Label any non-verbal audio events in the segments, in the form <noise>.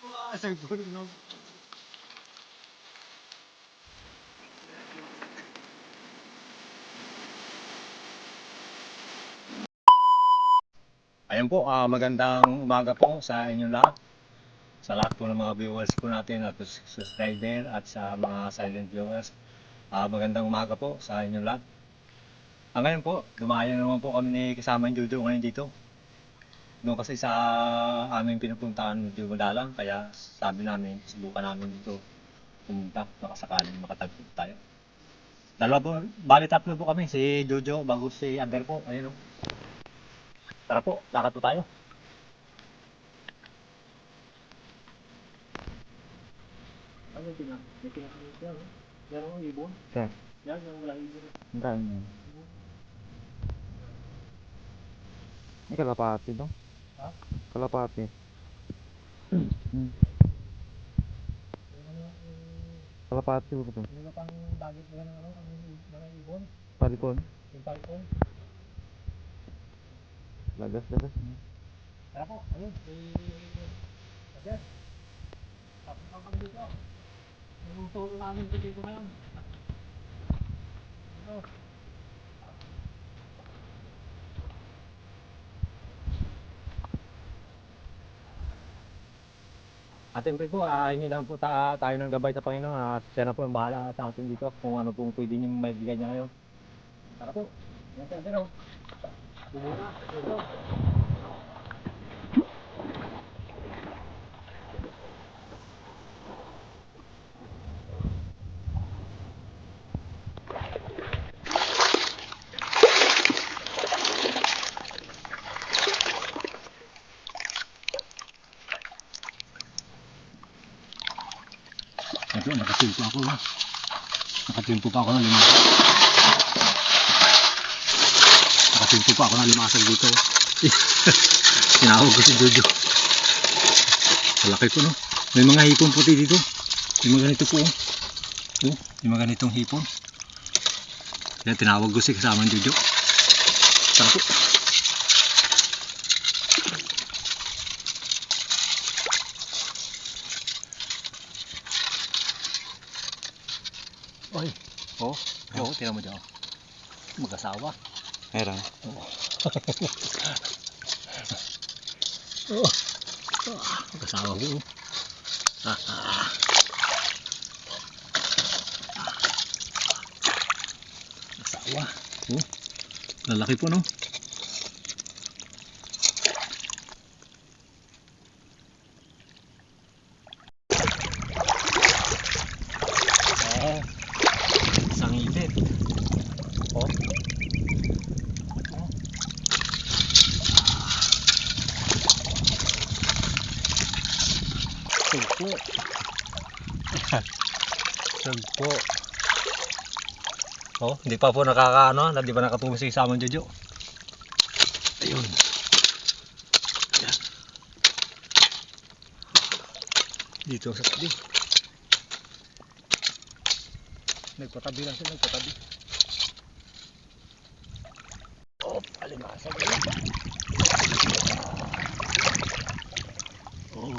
Wah, sagpon no. Ayan po, ah, magandang umaga po sa inyong lahat. Sa lahat po ng mga viewers po natin at subscriber at sa mga silent viewers. Ah, magandang umaga po sa inyong lahat. Ah, ngayon po, dumayo naman po kami ni kasama yung Jojo ngayon dito. Doon kasi sa aming pinupuntahan medyo madalang, kaya sabi namin, subukan namin dito pumunta, baka sakaling makatagpo tayo. Dalawa po, bali tatlo po kami, si Jojo, bago si Ander po, ayun o. Tara po, lakad po tayo. Ano yung tingnan? May yan, oh. Yan ang ibon. Saan? Yan, yung wala ibon. Ang dami niyan. May kalapati no? Kalapati. Hmm. Kalapati ko ito. Ano pang bagit mo ng ano, mga ibon? Palikon. Yung palkon. Lagas, lagas. Tara po, ayun. Ayan. Tapos ang kami dito. Yung tour namin dito ngayon. Ano? Atin po po, ah, hingi lang po ta tayo ng gabay sa Panginoon at siya na po ang bahala sa atin dito kung ano pong pwede niyong maibigay niya ngayon. Tara po. Yan po, Atin, oh. Bumuna. Ako. ha. Nakatimpo pa ako ng limasag. Nakatimpo pa ako ng limasag dito. <laughs> Tinawag ko si Jojo. Malaki po, no? May mga hipon puti dito. May mga ganito po. Oh, oh may mga ganitong hipon. Kaya tinawag ko si kasama ng Jojo. Tara po. Oy. Oh, oh, tira mo dyan. Mag-asawa. Meron. Oo. oh. Ah, <laughs> Mag-asawa ko. oh. <laughs> Ah, ah, ah. Asawa. Oh. Lalaki po, no? Eh, isang ilit. Oh. Oh. Sugpo. Sugpo. Oh, hindi pa po nakakaano, hindi pa nakatulong si Samon Jojo. Ayun. Dito sa tabi. Nagpatabi lang siya, nagpatabi. Oh, alimasag. Oh.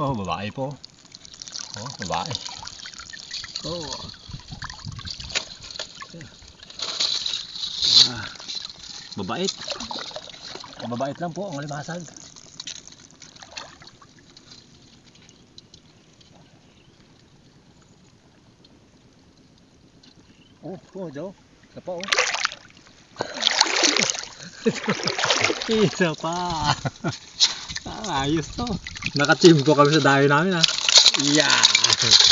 Oh, babae po. Oh, babae. Oh. Ah, babait. Mababait lang po ang alimasag. Oh, oh, Joe. Isa pa, oh. <laughs> Isa pa. Ah, ayos to. Nakachimpo kami sa dayo namin, ha. Yeah.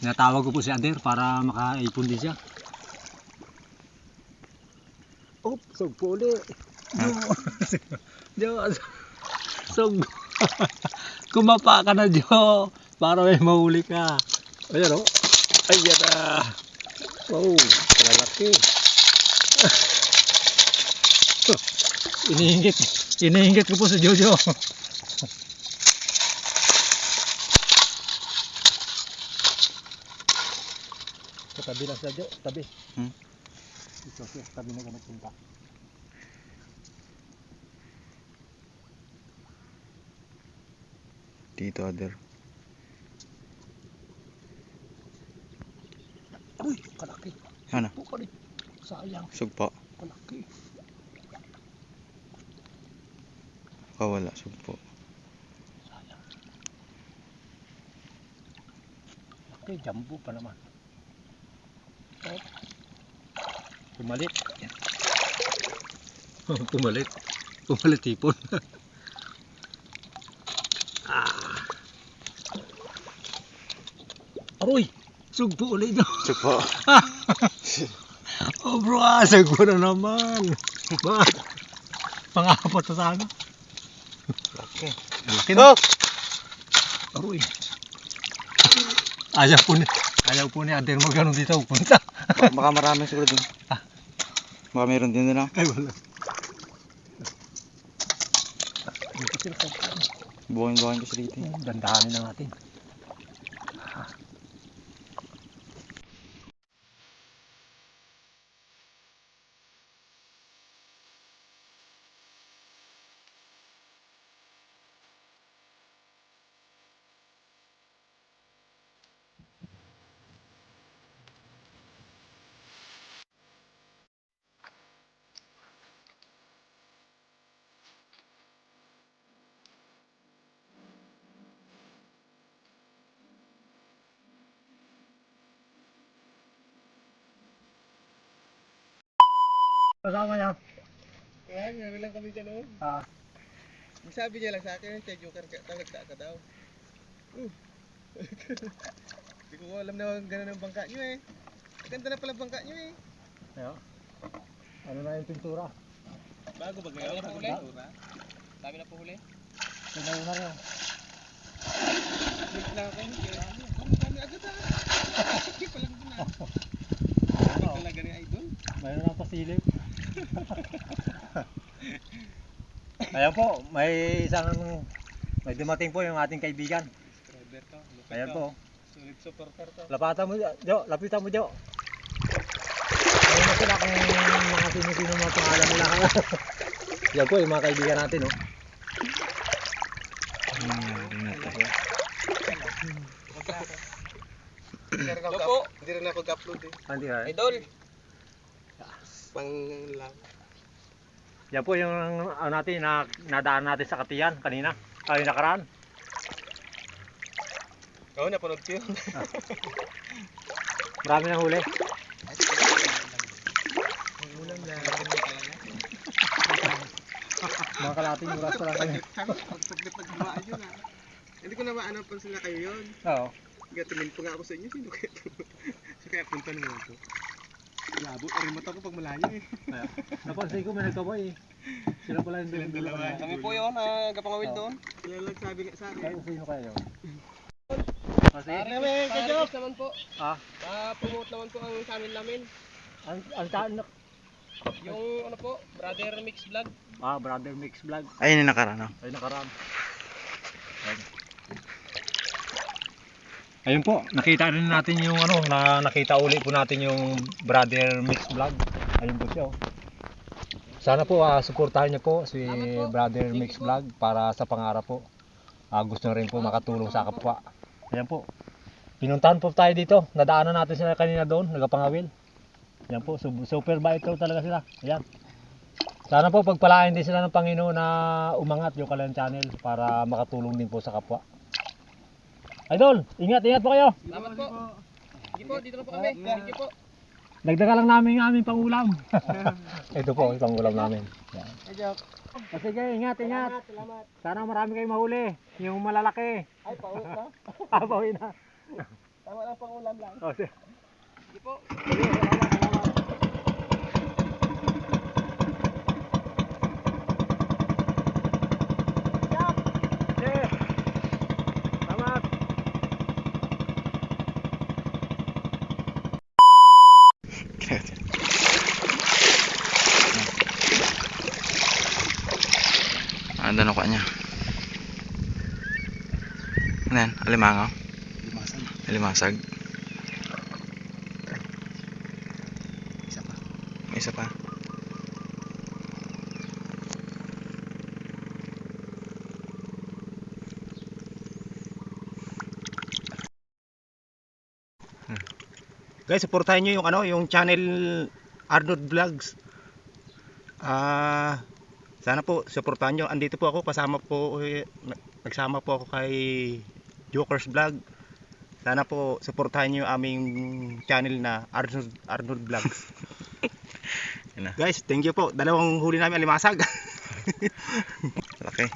Natawag ko po si Ander para makaipon din siya. Oh, sog po ulit. Jo. Jo. Sog. Kumapa ka na, Jo. Para may mahuli ka. Ayan, oh. Ayan na. Wow, lalaki. <laughs> Iniingit. Iniingit ko po si Jojo. Tabi lang sa Jo. Tabi. Hmm? Ito siya, tabi na ka nagpunta. Dito, other. Uy, kalaki. Ano? Rin. Sayang, Sugpo. kalaki. Kawala, sugpo. Sayang. Laki, jumbo pa naman. Oh. <laughs> Pumalit. Pumalit. Pumalit tipon. <laughs> ah. Aroy! Sugpo ulit no. <laughs> Sugpo. oh bro, ah, sugpo na naman. Ba? Pangapat na sana. Laki. Laki no. Aroy. Ayaw po ni, ayaw po ni Aden magano dito punta. Baka marami siguro din. Baka meron din din ah. Ay wala. Sila sa Buhayin-buhayin kasi dito. Dandahanin na natin. Kasama niya. Kaya nga lang kami dyan noon. Ah, Ang sabi niya lang sa akin, kay Joker ka, talagta ka daw. Uh. Hindi ko alam na gano'n ang bangka nyo eh. Ganda na pala bangka nyo eh. ayo. Ano na yung pintura? Bago ba ngayon? Dami na pohuli? Dami na pohuli? Tumayo na rin. Wait lang ako. Ang dami agad ah. <laughs> Hindi pa lang doon ah. Ano? talaga ni Idol. Mayroon ng pasilip. Ayan po, may isang may dumating po yung ating kaibigan. Subscriber to. Ayan po. Solid supporter to. Lapatan mo, Jo. Lapitan mo, Jo. Ayun na sila kung mga sino-sino mga pangalan nila. <laughs> Yan po yung mga kaibigan natin, oh. Hindi rin ako, hindi rin ako upload eh. Hindi ha. Idol! Pang lang. Yan po yung ano natin, na, nadaan natin sa Katiyan kanina. Ay, nakaraan. Oo, napanood ko yun. Marami ng huli. Ulam lang. Mga <laughs> kalating oras pa lang kami. Yun ah. Hindi ko na maano pa sila kayo yun. Oo. Kaya tumingin pa nga ako sa inyo, sino kaya <laughs> kaya punta naman. Labo, aring mata ko pag malayo eh. Napansin ko may nagkaboy eh. Sila pala yung Silang dalawa. Kami po yun, ah, gapangawil Oo. doon. Sila lang sabi nga sa akin. Kayo sino kayo? Kasi, Pare namin, kayo! naman po. ah, Ah, promote naman po ang channel namin. ang, ang taan na, Yung ano po, Brother Mix Vlog. ah, Brother Mix Vlog. Ayun yung nakaraan. Ay, nakaraan. Ayun. Ayun po, nakita rin natin yung ano, na nakita uli po natin yung Brother Mix Vlog. Ayun po siya. oh. Sana po ah, suportahan niyo po si Brother Mix Vlog para sa pangarap po. Ah, gusto na rin po makatulong sa kapwa. Ayan po. Pinuntahan po tayo dito. Nadaanan natin sila kanina doon, nagapangawil. Ayan po, super bait daw talaga sila. Ayan. Sana po pagpalain din sila ng Panginoon na umangat yung kanilang channel para makatulong din po sa kapwa. Idol, ingat, ingat po kayo. Salamat po. Sige po, dito na po kami. Sige po. Dagdagan lang namin yung aming pangulam. <laughs> Ito po, yung pangulam namin. Yan. Ayok. Ah, Sige, ingat, ingat. Sana marami kayong mahuli. Yung malalaki. Ay, pauwi na. <laughs> Ah, na. Tama lang pang ulam lang. Oh, sige. Sige po. Sige, salamat, salamat. Sige. Salamat. Ano na niya? Yan? Alimangaw? Alimasag. Isa pa. Isa pa. Guys, supportahan nyo yung ano, yung channel Arnold Vlogs. Ah, sana po supportahan nyo. Andito po ako kasama po eh, nagsama po ako kay Jokers Vlog. Sana po supportahan nyo yung aming channel na Arnold Arnold Vlogs. <laughs> Na. Guys, thank you po. Dalawang huli namin alimasag. <laughs> Laki.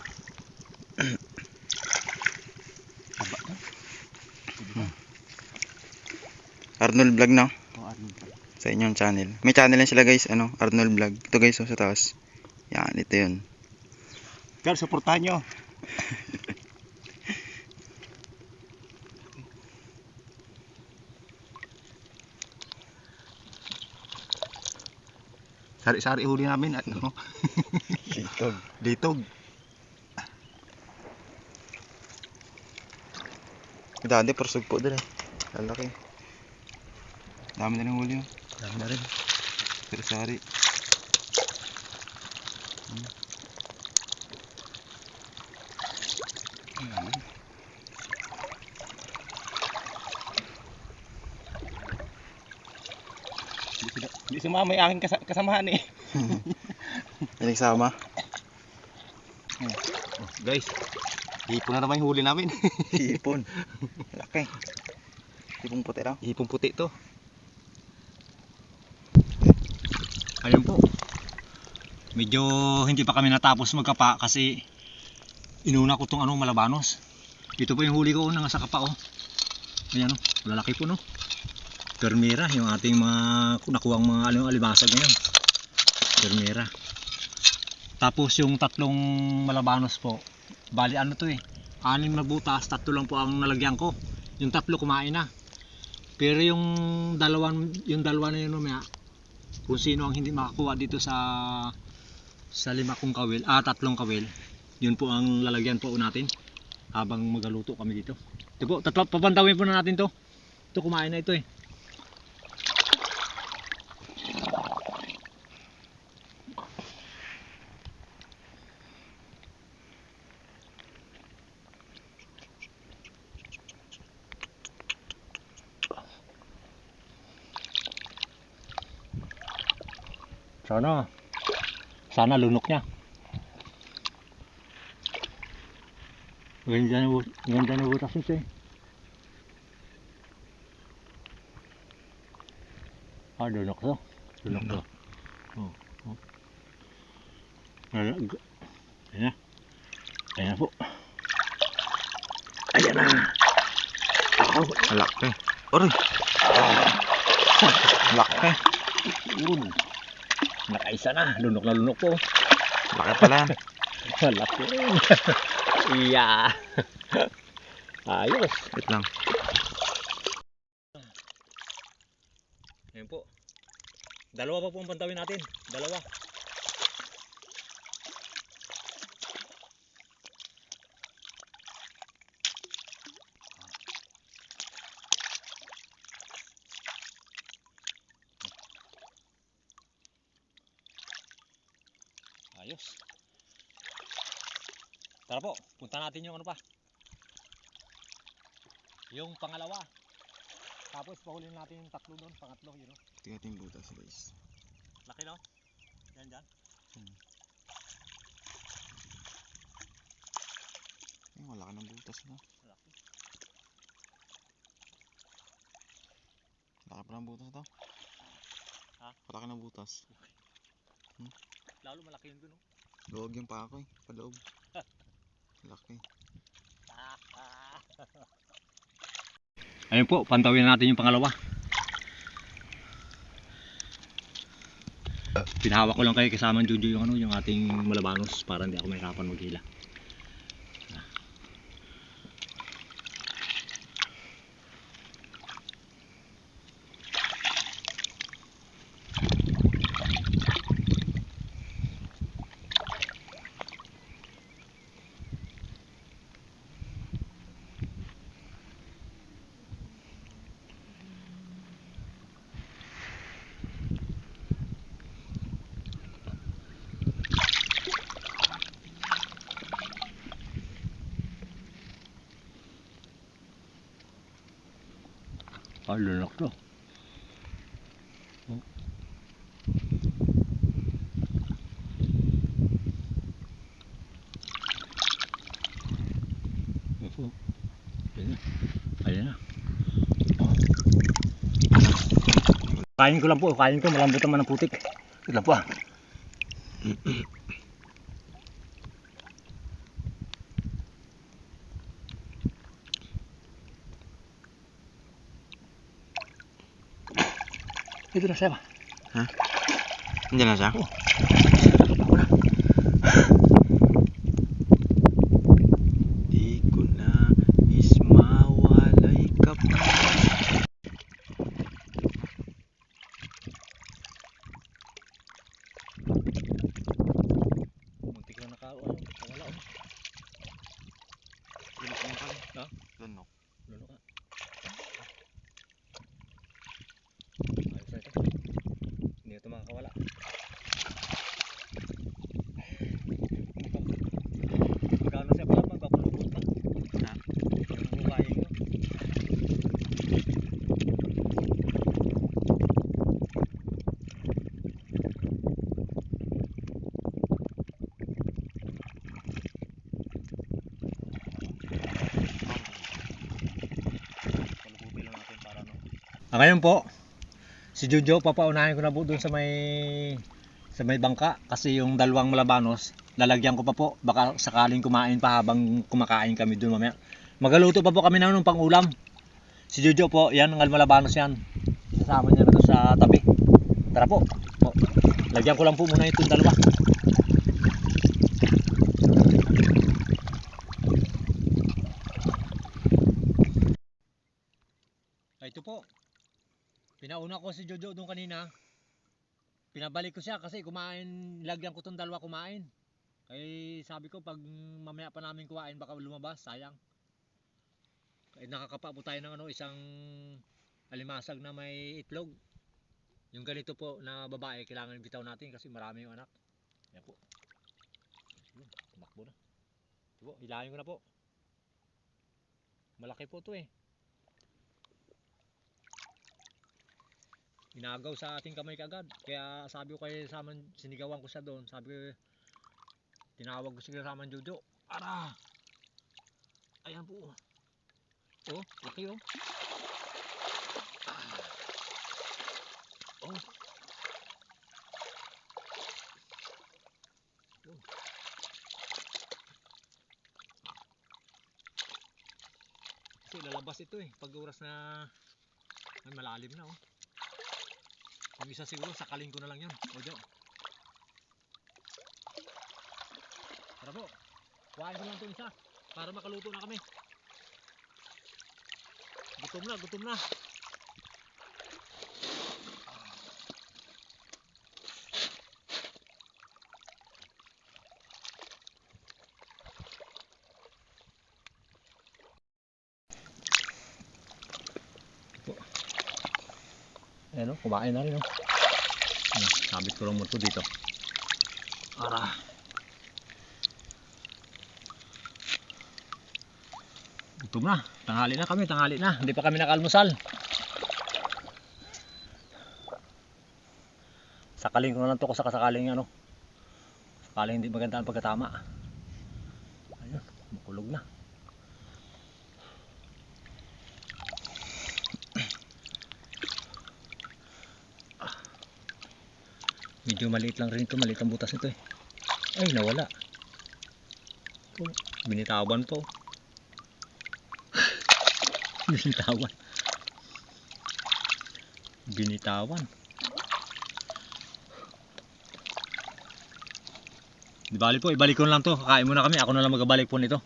Arnold Vlog na sa inyong channel. May channel yan sila guys, ano, Arnold Vlog. Ito guys, oh, sa taas. Yan, ito yun. Guys, supportahan nyo. <laughs> Sari-sari huli namin at ano, Ito. <laughs> ditog. Dati, persog po din eh. Lalaki. Dami na ng huli oh. Dami na rin. Sari-sari. Hindi sumama yung aking kasa- kasamahan eh. <laughs> Nagsama. Oh, guys, hipon na naman yung huli namin. <laughs> Hipon. Laki. Hipon puti raw. Hipon puti to. Ayun po. Medyo hindi pa kami natapos magkapa kasi inuna ko tong ano malabanos. Ito po yung huli ko nang sa kapa oh. Ayan oh, malalaki po no. Permira, yung ating mga nakuhang mga ano, alimasag ngayon. Permira. Tapos yung tatlong malabanos po, bali ano to eh, anim na butas, tatlo lang po ang nalagyan ko. Yung tatlo kumain na. Pero yung dalawang yung dalawa na yun mamaya, kung sino ang hindi makakuha dito sa sa lima kong kawil, ah tatlong kawil, yun po ang lalagyan po natin habang magaluto kami dito. Ito po, tatlo, papantawin po na natin to. Ito kumain na ito eh. Sana. Sana lunok niya. Ganda na, bu- ganda na butas nito eh. Ah, lunok to. Lunok to. Oh, oh. Ayan g- ayan na. Ayan na po. Ayan na. Oh, Laki. Oray. Laki. yun. Nakaisa na. Lunok na lunok po. Laki pala. <laughs> Malaki rin. <laughs> iya. <laughs> Ayos. Wait lang. Ayun po. Dalawa pa po ang pantawin natin. Dalawa. Tara po, punta natin yung ano pa. Yung pangalawa. Tapos pahulin natin yung tatlo doon, pangatlo yun. oh. Tingnan natin butas guys. Laki no? Yan dyan. Ay, malaki ng butas na. Laki. Laki pa ng butas to. Ha? Malaki ng butas. Lalo malaki yun dun oh. Luwag yung pa ako eh. Paloob. Laki. <laughs> Ayun po, pantawin natin yung pangalawa. Pinahawak ko lang kayo kasama Jojo yung ano, yung ating malabanos para hindi ako mahirapan maghila. Ah, lunak to. Oh. Opo. Ayan na. Ayan na. Kain ko lang po, kain ko, malambot naman ang putik. Ito lang po ah. <clears throat> Ito na siya ba? Hindi na siya? Di ko na ismawalay ka pa. Muntik na naka, ano, nakawala oh. Lunok mo pa rin. Ha? Lunok. Luno ka. Ayos na ito. Hindi ito makakawala. Magkano siya pala magpapalubot na? Ha? Yung bukayin ko. Palubuti lang natin para no. Ah, ngayon po, si Jojo papaunahin ko na po doon sa may sa may bangka kasi yung dalawang malabanos lalagyan ko pa po baka sakaling kumain pa habang kumakain kami doon mamaya. Magaluto pa po kami ng nung pangulam. Si Jojo po, yan ang malabanos yan. Sasama niya na sa tabi. Tara po. po. Lagyan ko lang po muna itong dalawa. Ay, ito po. Pinauna ko si Jojo doon kanina. Pinabalik ko siya kasi kumain, lagyan ko tong dalawa kumain. Kaya sabi ko pag mamaya pa namin kumain baka lumabas, sayang. Kaya nakakapa po tayo ng ano, isang alimasag na may itlog. Yung ganito po na babae, kailangan bitaw natin kasi marami yung anak. Yan po. Yun, tumakbo na. Ito po, ko na po. Malaki po to eh. Inagaw sa ating kamay kagad. Kaya sabi ko kay Saman, sinigawan ko siya doon. Sabi ko, tinawag ko si Saman Jojo. Ara! Ayan po. Oh, laki oh. Ah. Oh. Oh. Kasi lalabas ito eh. Pag oras na malalim na oh. Yung isa siguro sakaling ko na lang yun. Ojo. Tara po. Kuhain ko lang itong isa. Para makaluto na kami. Gutom na, gutom na. Kumain na rin o. Ano, sabit ko lang mo ito dito. Ara. Gutom na. Tanghali na kami, tanghali na. Hindi pa kami nakalmusal. Sakaling ko na lang to ko sa kasakaling ano. Sakaling hindi maganda ang pagkatama. Ayun, makulog na. Medyo maliit lang rin ito, maliit ang butas nito eh. Ay, nawala. Oh, binitawan po. <laughs> binitawan. Binitawan. Di bali po, ibalik ko lang to. Kakain muna kami. Ako na lang magabalik po nito.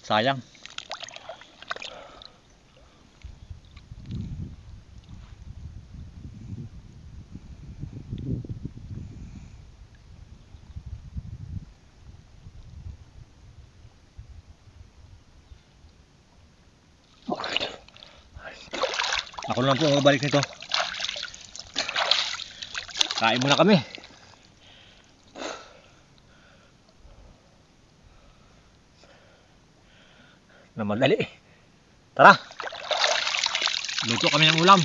Sayang. Lang po magabalik nito. Kain muna kami. Na madali. Tara. Luto kami ng ulam.